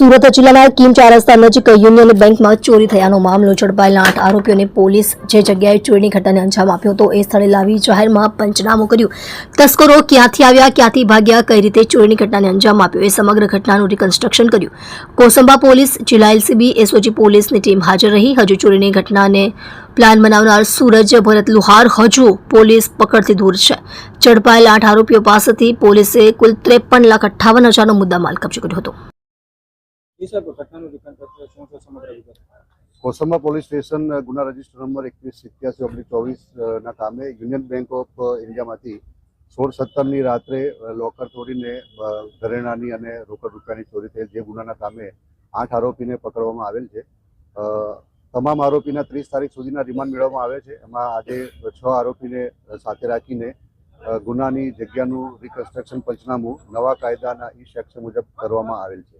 સુરત જિલ્લાના કિમ ચાર રસ્તા નજીક યુનિયન બેંકમાં ચોરી થયાનો મામલો ઝડપાયેલા આઠ આરોપીઓને પોલીસ જે જગ્યાએ ચોરીની ઘટનાને અંજામ આપ્યો હતો, એ સ્થળે લાવી જાહેરમાં પંચનામું કર્યું. તસ્કરો ક્યાંથી આવ્યા, ક્યાંથી ભાગ્યા, કઈ રીતે ચોરીની ઘટનાને અંજામ આપ્યો, એ સમગ્ર ઘટનાનું રિકન્સ્ટ્રક્શન કર્યું. કોસંબા પોલીસ, જિલ્લા એલસીબી, એસઓજી પોલીસની ટીમ હાજર રહી. હજુ ચોરીની ઘટનાને પ્લાન બનાવનાર સૂરજ ભરત લુહાર હજુ પોલીસ પકડથી દૂર છે. ઝડપાયેલા આઠ આરોપીઓ પાસેથી પોલીસે કુલ ત્રેપન લાખ અઠ્ઠાવન હજારનો મુદ્દામાલ કબજો કર્યો હતો. કોસંબા પોલીસ સ્ટેશન ગુના રજિસ્ટર નંબર એકવીસ, સિત્યાસી, ઓગણીસ, ચોવીસ ના કામે યુનિયન બેંક ઓફ ઇન્ડિયામાંથી સોળ સત્તરની રાત્રે લોકર તોડીને ઘરેણાની અને રોકડ રૂપિયાની ચોરી થયેલ જે ગુનાના કામે આઠ આરોપીને પકડવામાં આવેલ છે. તમામ આરોપીના ત્રીસ તારીખ સુધીના રિમાન્ડ મેળવવામાં આવે છે. એમાં આજે છ આરોપીને સાથે રાખીને ગુનાની જગ્યાનું રિકન્સ્ટ્રક્શન પંચનામું નવા કાયદાના ઈ સેક્શન મુજબ કરવામાં આવેલ છે.